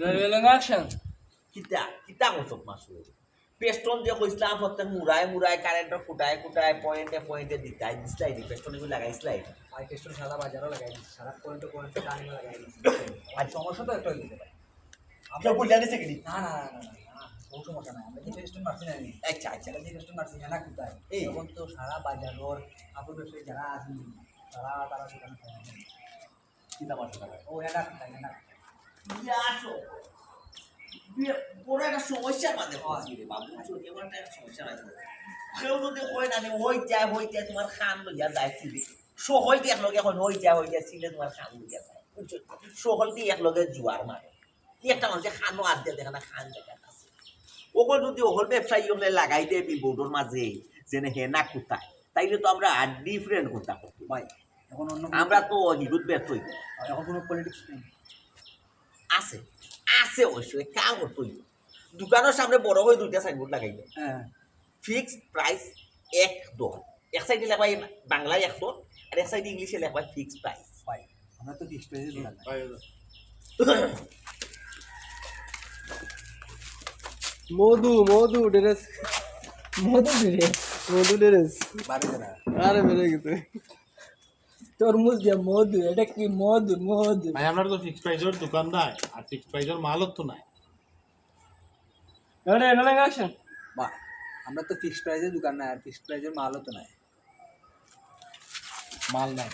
Rolling action. কিতা কিতা কচক মাছো পেস্টন যে কইছিলাম প্রত্যেক মুড়ায় মুড়ায় কারেন্টর ফুটায় ফুটায় পয়েন্টে পয়েন্টে দিতাই দিসলাই দি পেস্টন এগুলো লাগাইছিলাই আর টেস্টন সারা বাজারও লাগাই সারা পয়েন্টে পয়েন্টে টানিও লাগাই আর সমস্যা তো একটা যেতে পারে কেউ বুঝলা দিছে কি না না না না কোনো সমস্যা নাই। আমরা যে টেস্টন মারছি না আচ্ছা আচ্ছা। যে টেস্টন মারছি না কোথায় এই। তখন তো সারা বাজারের কাপড় ব্যবসায়ী যারা আছেন তারা তারা সেখানে। কিতা মাছো ও এটা কোথায় না ইয়া আসো। বড় একটা সমস্যার মাঝে পড়ছি রে বাবু চোখে একটা সমস্যার মাঝে কেউ যদি কয় না নি যায় হই যায় তোমার খান লইয়া যায় সিলে। সহল একলগে এখন হই যায় হই যায় সিলে তোমার খান লইয়া যায় বুঝছ? একলগে জুয়ার মারে। কি একটা মানুষের খানও আর দিয়ে দেখে না খান দেখা আছে ওগুলো যদি ওগুলো ব্যবসায়ী হলে লাগাই দেয় বিলবোর্ডের মাঝে যেন হে না কোথায়? তাইলে তো আমরা আর ডিফারেন্ট কোথা করতে ভাই এখন অন্য আমরা তো হিরুত ব্যর্থ হইব। এখন কোনো পলিটিক্স নেই। আছে আছে অবশ্যই কাম করতেই দোকানের সামনে বড় হয়ে দুইটা সাইনবোর্ড লাগাই দেয় হ্যাঁ। ফিক্সড প্রাইস এক দর এক সাইডে লেখাই বাংলায় এক দর আর এক সাইডে ইংলিশে লেখাই ফিক্সড প্রাইস আমরা তো। মধু মধু ড্রেস মধু ড্রেস মধু ড্রেস আরে বেড়ে গেছে। তরমুজ দিয়ে মধু এটা কি মধু? মধু। ভাই আপনার তো ফিক্সড প্রাইসের দোকান নাই আর ফিক্সড প্রাইসের মালও তো নাই। আরে রোলিং অ্যাকশন ভাই আমরা তো ফিক্সড প্রাইসে দোকান নাই আর ফিক্সড প্রাইসের মালও তো নাই। মাল নাই।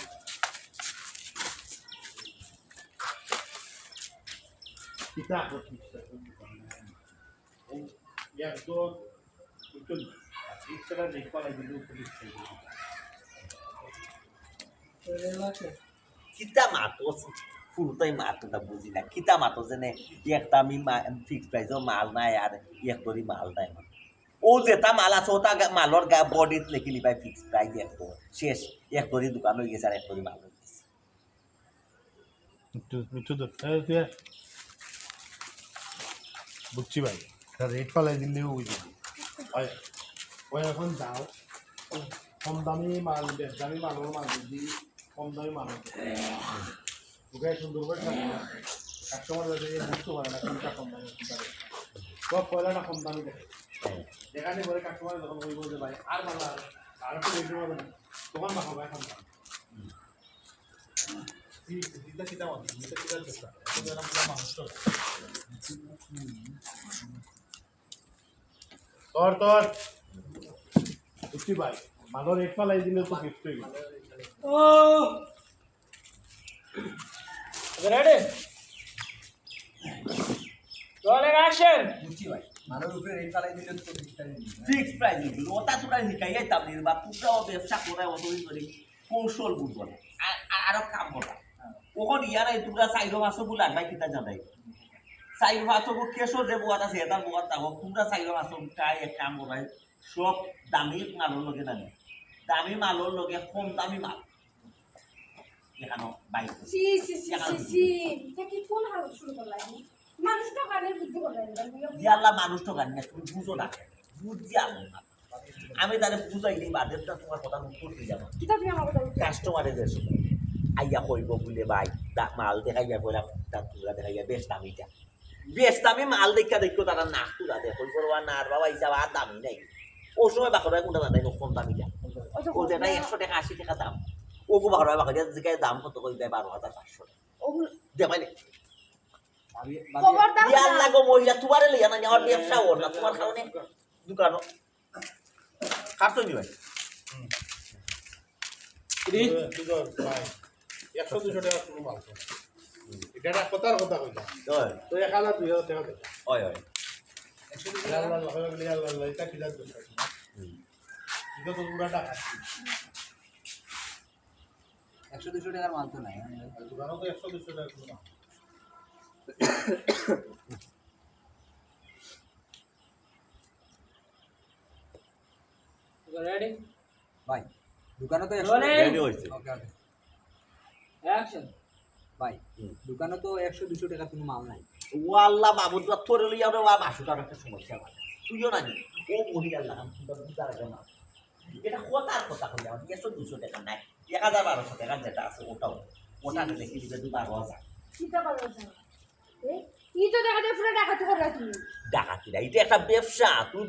কিতা আপনি fixed price এর দোকান নাই? এই একদম একটু fixed টা দেখবা লাগবে কিতা মাতো ফুলতাই মাতোটা বুঝি না। কিতা মাতো যেনে একটা আমি ফিক্সড প্রাইসের মাল নাই আর এক করি মাল নাই ও যেটা মাল আছে গা- মালর গা বডিত লিখি লিবাই ফিক্সড প্রাইস এক দর শেষ এক করি দোকান হয়ে গেছে আর এক করি মাল হয়ে গেছে। তো। বুঝছি ভাই রেট পালাই দিলেও ওই ওই এখন যাও। কম দামি মাল বেশ দামি মালের মাল যদি কম দামি মাল ওকে সুন্দর করে কাস্টমার যাতে বুঝতে পারে না কোনটা কম দামি বেশি। সব পয়লাটা কম দামি দেখে যেখানে বলে কাস্টমার যখন বলব যে ভাই, আর ভালো আর একটু বেশি হবে না। তখন মাখাবো এখন। না চিন্তা চিন্তা মতো চিন্তা চিন্তা চেষ্টা তুমি এরকম পুরো মানুষ তো তোর। তোর ভাই। ভালো রেট পালাই দিলে তো ও কৌশল বুঝব আর- কাম করা। ওখন ইয়ার চাইরো মাসও বলে কিতা জানাই? চাইরো মাসও কেসো যে বোয়াত আছে, এটা বোয়াত থাকো তোমরা চাইরো তাই এক কাম করাই। সব দামি মালের লগে নানি দামি মালের লগে কম দামি মাল। এখানো bike C C C C C. কি কোন হাল শুরু করলাই মানুষ তো কানে বুদ্ধি করলাই ইয়াল্লা মানুষ তো গান না তুমি বুঝো না বুঝছি আলো না আমি তাহলে বুঝাই দিই বাদেরটা তোমার কথা উত্তর দিয়ে যাব। কিতা তুমি আমার কথা কাস্টমারে যে আইয়া কইব বলে ভাই দা- মাল দেখাইয়া কইলাম তার তুলা দেখাইয়া বেশ দামিটা বেশ দামি মাল দেখা দেখো তারা নাক তুলা দেখো করবা না আর বাবা হিসাব আর দামি নাই। ও সময় বাকরায় কোনটা জানাই কম দামিটা ও যেটা একশো টাকা আশি টাকা দাম। ওগো বাকরায় বাকরিয়া জিগায় দাম কত কই দেয় বারো হাজার পাঁচশো দেবাই ইয়ার লাগো মহিলা তোমারে লইয়া না আমার ব্যবসা ওর না তোমার কারণে দোকানও কাটতো নি ভাই একশো দুশো টাকা কোনো মাল এটা কথার কথা কইলা তো এক হাজার দুই হাজার টাকা আল্লাহ আল্লাহ আল্লাহ এটা কি লাগবে এটা পুরা টাকা একশো দুশো টাকার মাল তো নাই। একশো দুশো টাকা রেডি ভাই দোকানে তো একশো Rolling. রেডি হয়েছে। ওকে ওকে অ্যাকশন ভাই দোকানে তো একশো দুশো টাকা কোনো মাল নাই। ও আল্লাহ বাবুর তোর লইয়া একটা সমস্যা তুইও না নি ও মহিলার লাগাম না। এটা কথার কথা হলে আমার একশো দুশো টাকা নাই। এক হাজার বারোশো টাকা যেটা আছে ওটাও। ওটা দেখি দিবে? দু বারো হাজার কিতা পারো এ ই তো দেখা যায় পুরো ডাকাতি করে তুমি। ডাকাতিরা এটা একটা ব্যবসা তুমি